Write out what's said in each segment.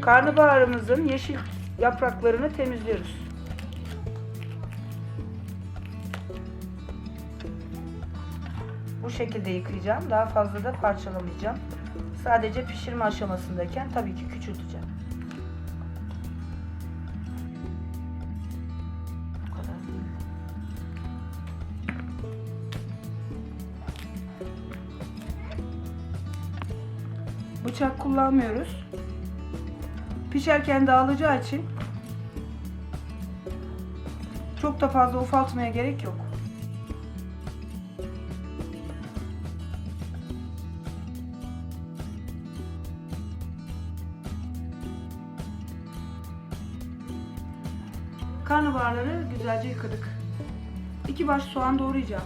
Karnabaharımızın yeşil yapraklarını temizliyoruz. Bu şekilde yıkayacağım. Daha fazla da parçalamayacağım. Sadece pişirme aşamasındayken tabii ki küçülteceğim. Bıçak kullanmıyoruz. Pişerken dağılacağı için çok da fazla ufaltmaya gerek yok. Karnabaharları güzelce yıkadık. İki baş soğan doğrayacağım.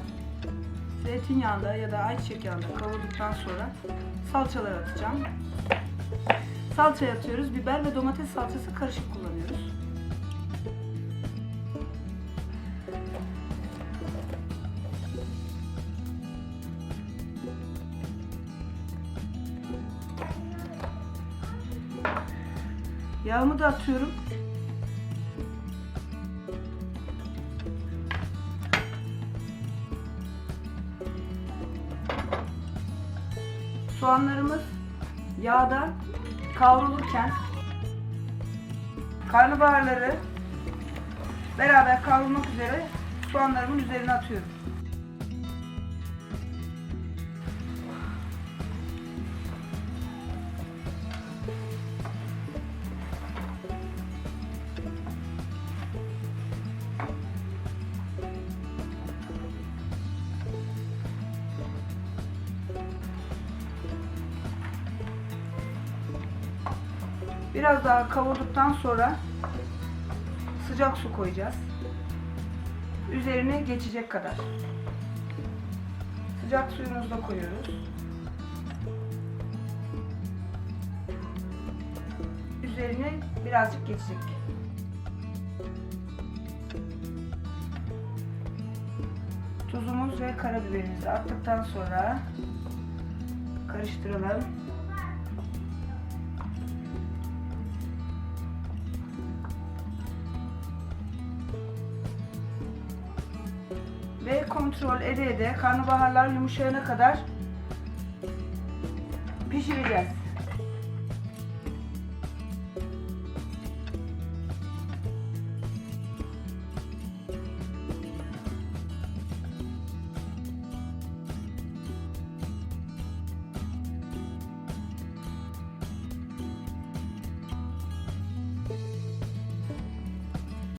Zeytinyağında ya da ayçiçek yağında kavurduktan sonra salçaları atacağım. Salça atıyoruz. Biber ve domates salçası karışık kullanıyoruz. Yağımı da atıyorum. Soğanlarımız yağda kavrulurken karnabaharları beraber kavrulmak üzere soğanlarımın üzerine atıyorum. Biraz daha kavurduktan sonra sıcak su koyacağız. Üzerine geçecek kadar. Sıcak suyumuzu da koyuyoruz. Üzerine birazcık geçecek. Tuzumuz ve karabiberimizi attıktan sonra karıştıralım. Ve kontrol ede ede karnabaharlar yumuşayana kadar pişireceğiz.